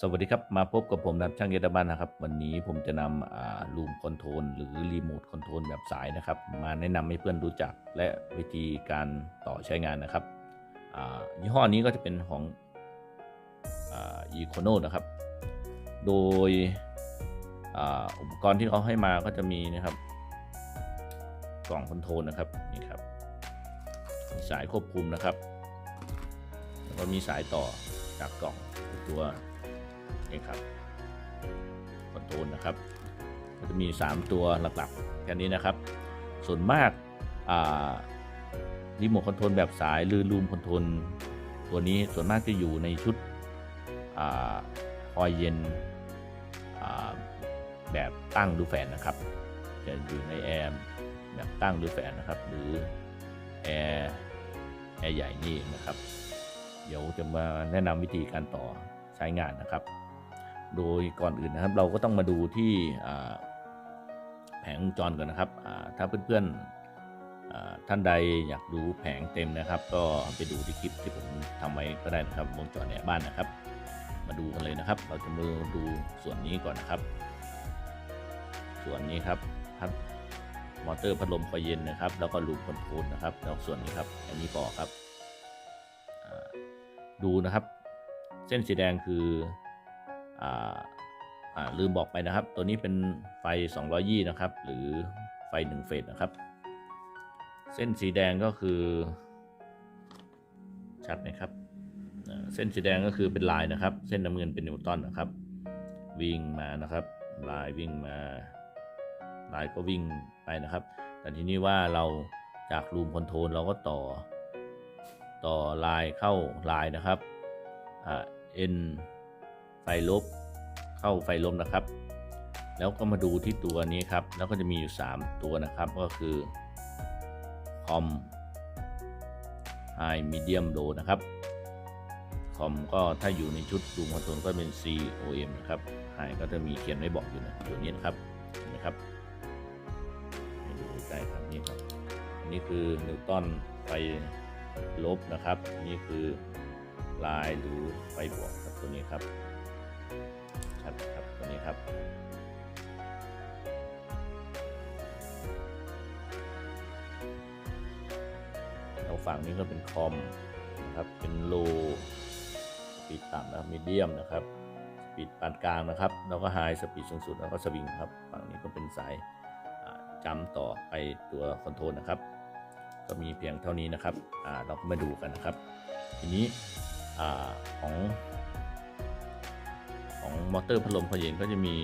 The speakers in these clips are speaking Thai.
สวัสดีครับ มาพบกับผมนะครับช่างเยตบ้านนะครับ วันนี้ผมจะนำลูมคอนโทรลหรือรีโมทคอนโทรลแบบสายนะครับ มาแนะนำให้เพื่อนรู้จักและวิธีการต่อใช้งานนะครับยี่ห้อนี้ก็จะเป็นของอีโคโนนะครับ โดยอาอุปกรณ์ที่เขาให้มาก็จะมีนะครับกล่องคอนโทรลนะครับนี่ครับมีสายควบคุมนะครับ แล้วก็มีสายต่อจากกล่องตัว นี่ครับคอนโทรลนะครับก็จะมี 3 ตัวหลักๆแค่นี้นะครับ ส่วนมากรีโมทคอนโทรลแบบสายหรือลูมคอนโทรลตัวนี้ส่วนมากจะอยู่ในชุดคอยเย็นแบบตั้งหรือแฝนนะครับจะอยู่ในแอร์แบบตั้งหรือแฝนนะครับ หรือแอร์แอร์ใหญ่นี่นะครับ เดี๋ยวจะมาแนะนำวิธีการต่อใช้งานนะครับ โดยก่อนอื่นนะครับเราก็ต้องมาดูที่แผงวงจรก่อนนะครับ ถ้าเพื่อนๆท่านใดอยากดูแผงเต็มนะครับ ก็ไปดูที่คลิปที่ผมทำไว้ก็ได้นะครับวงจรในบ้านนะครับ มาดูกันเลยนะครับ เราจะมาดูส่วนนี้ก่อนนะครับ ส่วนนี้ครับพัดมอเตอร์พัดลมไฟเย็นนะครับ แล้วก็ลูปคอนโทรลนะครับแล้วส่วนนี้ครับ อันนี้ปอครับดูนะครับ เส้นสีแดงคือ ลืมบอกไปนะครับ ตัวนี้เป็นไฟ 220 นะครับ หรือไฟ1เฟสนะครับ เส้นสีแดงก็คือ ชัดไหมครับ เส้นสีแดงก็คือเป็นลายนะครับ เส้นน้ำเงินเป็นนิวตันนะครับ วิ่งมานะครับ ลายวิ่งมา ลายก็วิ่งไปนะครับ แต่ทีนี้ว่าเราจากรูมคอนโทรลเราก็ต่อ ต่อลายเข้าลายนะครับอ่า n ไฟลบเข้าไฟลบนะครับ แล้วก็มาดูที่ตัวนี้ครับ แล้วก็จะมีอยู่ 3 ตัวนะครับ ก็คือคอม high medium low นะครับคอมก็ถ้าอยู่ในชุดดูคอนโทรลก็เป็น COM นะครับ high ก็จะมีเขียนไว้บอกอยู่นะตัวนี้นะครับเห็นไหมครับให้ดูใกล้ครับนี่ครับนี่คือนิวตันไฟลบนะครับ นี่คือลายหรือไฟบวกครับตัวนี้ครับ ชัดครับตัวนี้ครับเราฝั่งนี้ก็เป็นคอมนะครับเป็นโลสปีดต่ำนะครับมีเดียมนะครับสปีดปานกลางนะครับ แล้วก็ไฮสปีดสูงสุดแล้วก็สวิงครับฝั่งนี้ก็เป็นสายจำต่อไปตัวคอนโทรลนะครับ ก็มีเพียงเท่านี้นะครับเราก็มาดูกันนะครับ ทีนี้อของ ของมอเตอร์พัดลมพเย็นก็จะมี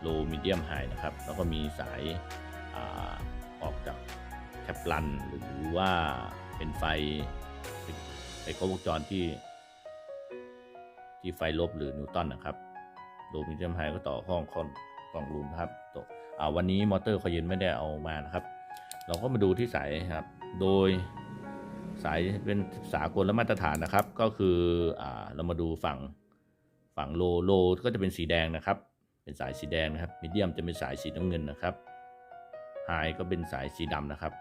โลมีเดียมไฮนะครับ แล้วก็มีสายอาออกจากแคปลัน หรือว่าเป็นไฟไฟครบวงจรที่ ที่ไฟลบหรือนิวตันนะครับโลมีเดียมไฮก็ต่อห้องกล่องรูมครับตวันนี้มอเตอร์คอยเย็นไม่ได้เอามานะครับ เราก็มาดูที่สายครับ โดยสายเป็นสากลและมาตรฐานนะครับ ก็คืออเรามาดูฝั่ง ฝั่งโลโลก็จะเป็นสีแดงนะครับ เป็นสายสีแดงนะครับมีเดียมจะเป็นสายสีน้ำเงินนะครับไฮก็เป็นสายสีดำนะครับ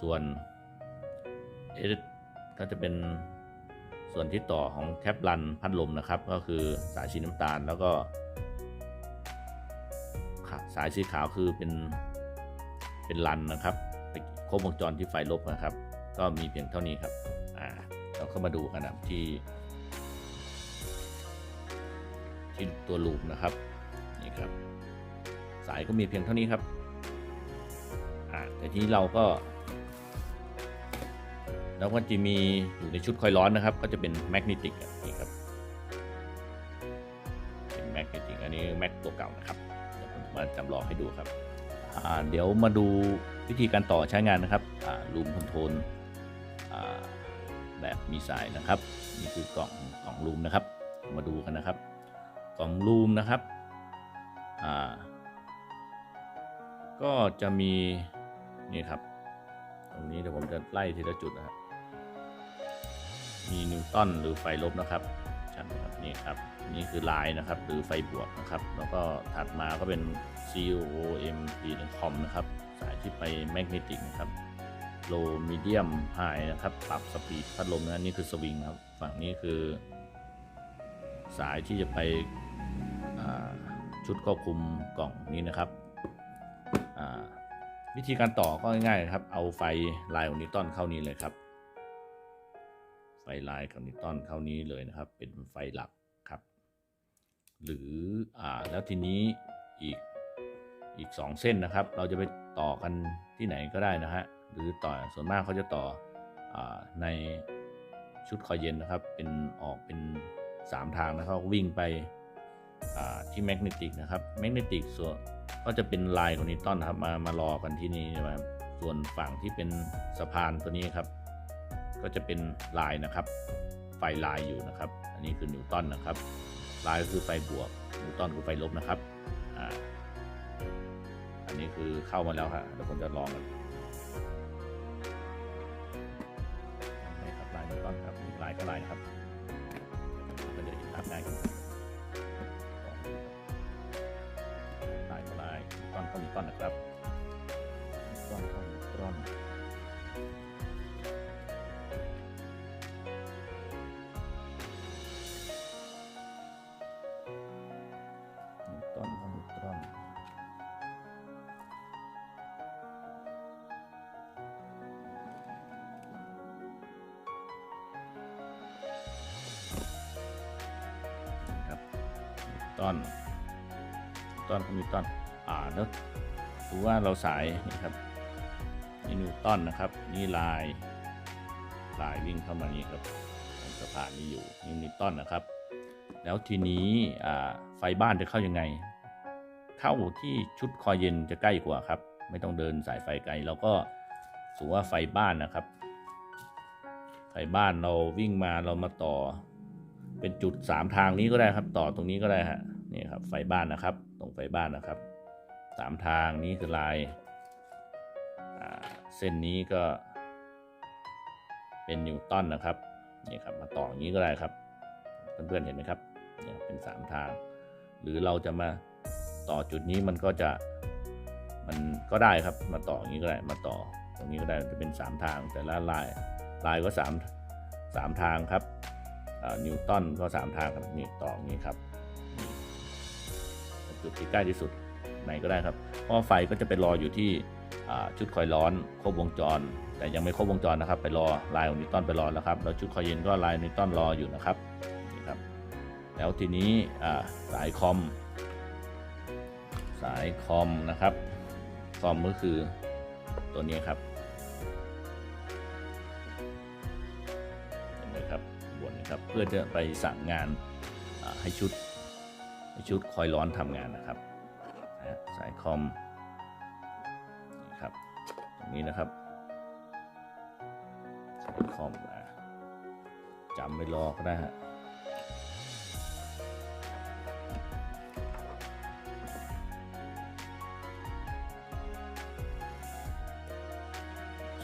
ส่วนเอก็จะเป็นส่วนที่ต่อของแคปลันพัดลมนะครับ ก็คือสายสีน้ำตาลแล้วก็สายสีขาวคือเป็นเป็นรันนะครับครบวงจรที่ไฟลบนะครับ ก็มีเพียงเท่านี้ครับอ่าเราเข้ามาดูกันนะที่ ที่ตัวลูปนะครับนี่ครับ สายก็มีเพียงเท่านี้ครับอ่าแต่ที่เราก็ แล้วก็จะมีอยู่ในชุดคอยร้อนนะครับ ก็จะเป็นแมกเนติกนี่ครับเป็นแมกเนติกอันนี้แม็กตัวเก่านะครับเดี๋ยวผมมาจำลองให้ดูครับเดี๋ยวมาดูวิธีการต่อใช้งานนะครับลูมคอนโทรลแบบมีสายนะครับ นี่คือกล่องกล่องลูมนะครับ มาดูกันนะครับ กล่องลูมนะครับก็จะมีนี่ครับ ตรงนี้เดี๋ยวผมจะไล่ทีละจุดนะครับมีนิวตันหรือไฟลบนะครับชัดนะครับนี่ครับนี่คือลายนะครับ หรือไฟบวกนะครับ แล้วก็ถัดมาก็เป็น COM P คอมนะครับ สายที่ไปแมกเนติกนะครับโลมีเดียมไฮนะครับ ปรับสปีดพัดลมนะนี่คือสวิงครับ ฝั่งนี้คือ สายที่จะไป ชุดควบคุมกล่องนี้นะครับวิธีการต่อก็ง่ายๆครับ เอาไฟลายของนิวตันเข้านี้เลยครับ ไฟลายของนิวตันเข้านี้เลยนะครับ เป็นไฟหลักครับ หรืออ่าแล้วทีนี้อีกอีกสองเส้นนะครับ เราจะไปต่อกันที่ไหนก็ได้นะฮะหรือต่อส่วนมากเขาจะต่ออในชุดคอยเย็นนะครับ เป็นออกเป็น 3 ทางนะครับวิ่งไป ที่แมกเนติกนะครับแมกเนติกส่วนก็จะเป็นลายของนิวตันนะครับมามารอกันที่นี่นะครับส่วนฝั่งที่เป็นสะพานตัวนี้ครับ ก็จะเป็นลายนะครับ ไฟลายอยู่นะครับ อันนี้คือนิวตันนะครับ ลายก็คือไฟบวกนิวตันคือไฟลบนะครับอ่าอันนี้คือเข้ามาแล้วครับเดี๋ยวผมจะลองกันนี่ครับลายนิวตันครับลายก็ลายนะครับก็จะเห็นภาพง่ายขึ้น นิวตันเข้านิวตันนะครับนิวตันเข้านิวตันนิวตันเข้านิวตันครับนิวตันนิวตันก็นิวตัน อ่าแล้วถือว่าเราสายนี่ครับนี่นิวตันนะครับ นี่ลาย ลายวิ่งเข้ามานี่ครับตรงสะพานนี้อยู่นี่นิวตันนะครับ แล้วทีนี้ไฟบ้านจะเข้ายังไง เข้าที่ชุดคอยเย็นจะใกล้กว่าครับ ไม่ต้องเดินสายไฟไกลเราก็สูว่าไฟบ้านนะครับ ไฟบ้านเราวิ่งมาเรามาต่อ เป็นจุดสามทางนี้ก็ได้ครับ ต่อตรงนี้ก็ได้ฮะนี่ครับไฟบ้านนะครับ ตรงไฟบ้านนะครับ สามทางนี้คือลายเส้นนี้ก็เป็นนิวตันนะครับนี่ครับมาต่ออย่างนี้ก็ได้ครับ เพื่อนๆเห็นไหมครับเนี่ยเป็นสามทาง หรือเราจะมาต่อจุดนี้มันก็จะมันก็ได้ครับมาต่ออย่างนี้ก็ได้มาต่อตรงนี้ก็ได้จะเป็นสามทางแต่ละลายลายก็สามสามทางครับนิวตันก็สามทางครับนี่ต่ออย่างนี้ครับจุดที่ใกล้ที่สุด ไหนก็ได้ครับเพราะไฟก็จะไปรออยู่ที่ชุดคอยร้อนครบวงจร แต่ยังไม่ครบวงจรนะครับ ไปรอลายของนิวตันไปรอแล้วครับแล้วชุดคอยเย็นก็ลายนิวตันรออยู่นะครับนี่ครับ แล้วทีนี้สายคอม สายคอมนะครับคอมก็คือตัวนี้ครับเห็นไหมครับบนนี้ครับเพื่อจะไปสั่งงานให้ชุดให้ชุดคอยร้อนทำงานนะครับายคอมครับตรงนี้นะครับสายคอมจำไปรอก็ได้ฮะ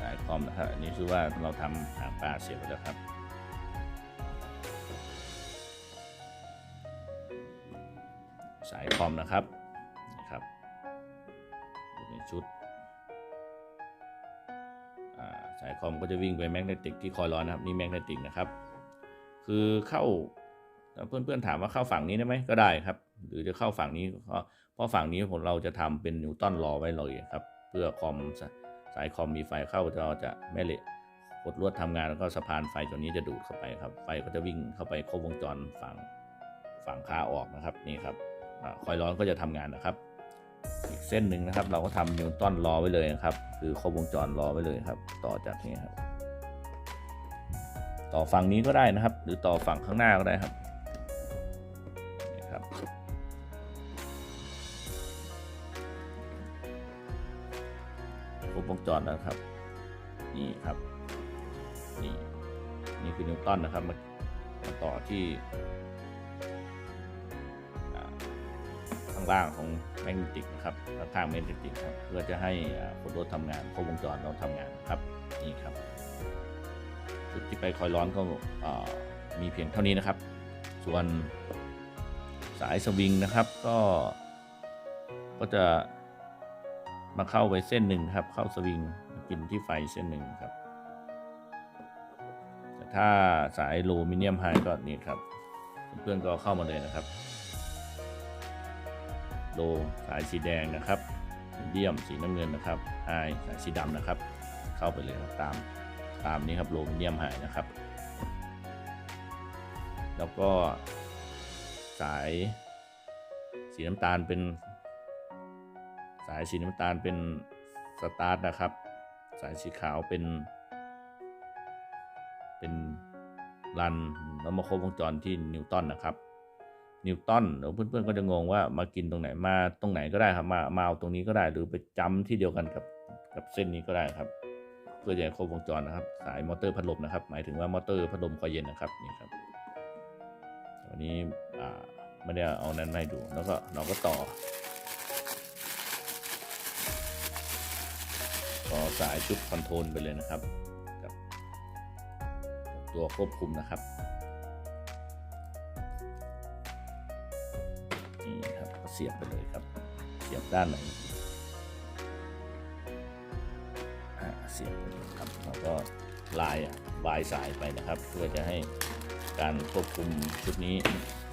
สายคอมนะครับอันนี้คือว่าเราทำหางปลาเสียบไว้แล้วครับ ชุดสายคอมก็จะวิ่งไปแมกเนติกที่คอยร้อนนะครับนี่แมกเนติกนะครับ คือเข้าเพื่อนๆถามว่าเข้าฝั่งนี้ได้ไหมก็ได้ครับ หรือจะเข้าฝั่งนี้เพราะฝั่งนี้ผมเราจะทำเป็นนิวตันรอไว้เลยครับ เพื่อคอมสสายคอมมีไฟเข้าเราจะแม่เหล็กกดลวดทำงานแล้วก็สะพานไฟตัวนี้จะดูดเข้าไปครับ ไฟก็จะวิ่งเข้าไปครบวงจรฝั่งฝั่งขาออกนะครับนี่ครับคอยร้อนก็จะทำงานนะครับ อีกเส้นหนึ่งนะครับ เราก็ทำนิวตันรอไว้เลยนะครับ คือครบวงจรรอไว้เลยครับ ต่อจากนี้ครับ ต่อฝั่งนี้ก็ได้นะครับ หรือต่อฝั่งข้างหน้าก็ได้ครับนี่ครับครบวงจรแล้วครับ นี่ครับนี่นี่คือนิวตันนะครับมาต่อที่ ล่างของแมกเนติกนะครับข้างแมกเนติกครับเพื่อจะให้อ่าคนรถทำงานครบวงจรเราทำงานครับนี่ครับจุดที่ไปคอยร้อนก็มีเพียงเท่านี้นะครับ ส่วนสายสวิงนะครับก็ก็จะมาเข้าไปเส้นหนึ่งครับ เข้าสวิงกินที่ไฟเส้นหนึ่งครับแต่ถ้าสายโลมิเนียมไฮก็นี่ครับ เพื่อนก็เข้ามาเลยนะครับ โลสายสีแดงนะครับเดียมสีน้ำเงินนะครับไฮสายสีดำนะครับ เข้าไปเลยครับตามตามนี้ครับโลเนียมไฮนะครับ แล้วก็สายสีน้ำตาลเป็น สายสีน้ำตาลเป็นสตาร์ทนะครับ สายสีขาวเป็น เป็นรันแล้วมาครบวงจรที่นิวตันนะครับ นิวตันเดี๋ยวเพื่อนๆก็จะงงว่ามากินตรงไหนมาตรงไหนก็ได้ครับมามาเอาตรงนี้ก็ได้หรือไปจำที่เดียวกันกับกับเส้นนี้ก็ได้ครับ เพื่อจะให้ครบวงจรนะครับ สายมอเตอร์พัดลมนะครับ หมายถึงว่ามอเตอร์พัดลมคอยเย็นนะครับนี่ครับวันนี้อ่าไม่ได้เอานั้นมาให้ดูแล้วก็เราก็ต่อต่อสายชุดคอนโทรลไปเลยนะครับกับกับตัวควบคุมนะครับ สียบไปเลยครับ เสียบด้านไหนเสียบไปเลยครับแล้วก็ลายอะบายสายไปนะครับ เพื่อจะให้การควบคุมชุดนี้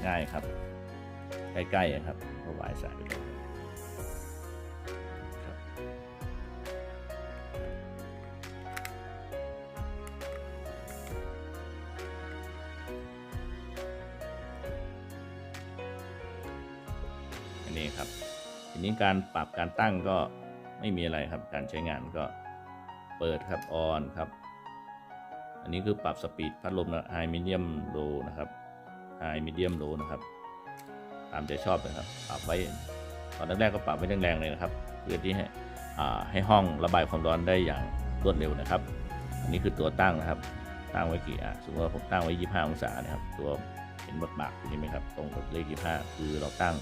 ง่ายครับ ใกล้ๆอะครับก็บายสายไปเลย นี้ครับ ทีนี้การปรับการตั้งก็ไม่มีอะไรครับ การใช้งานก็เปิดครับออนครับ อันนี้คือปรับสปีดพัดลมนะไฮมีเดียมโลนะครับไฮมีเดียมโลนะครับ ตามใจชอบเลยครับ ปรับไว้ตอนแรกๆก็ปรับไว้แรงๆเลยนะครับ เพื่อที่ให้ให้ห้องระบายความร้อนได้อย่างรวดเร็วนะครับ อันนี้คือตัวตั้งนะครับ ตั้งไว้กี่อะสมมติว่าผมตั้งไว้ 25 องศานะครับ ตัวเห็นบทบากตรงนี้ไหมครับ ตรงกับเลข 25 คือเราตั้ง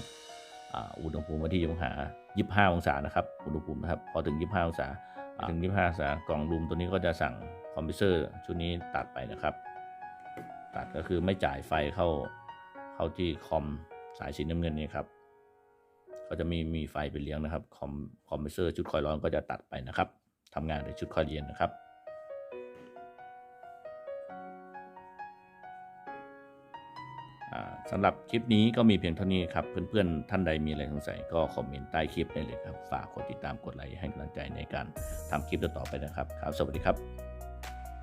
อุณหภูมิไว้ที่องศา25 องศานะครับ อุณหภูมินะครับ พอถึง 25 องศาอ่าถึง 25 องศากล่องรูมตัวนี้ก็จะสั่งคอมพิวเซอร์ชุดนี้ตัดไปนะครับ ตัดก็คือไม่จ่ายไฟเข้าเข้าที่คอมสายสีน้ำเงินนี่ครับ ก็จะมีมีไฟไปเลี้ยงนะครับ คอมคอมพิวเซอร์ชุดคอยร้อนก็จะตัดไปนะครับทำงานในชุดคอยเย็นนะครับ สำหรับคลิปนี้ก็มีเพียงเท่านี้ครับ เพื่อนๆ ท่านใดมีอะไรสงสัยก็คอมเมนต์ใต้คลิปได้เลยครับ ฝากกดติดตามกดไลค์ให้กำลังใจในการทำคลิปต่อๆไปนะครับครับ สวัสดีครับ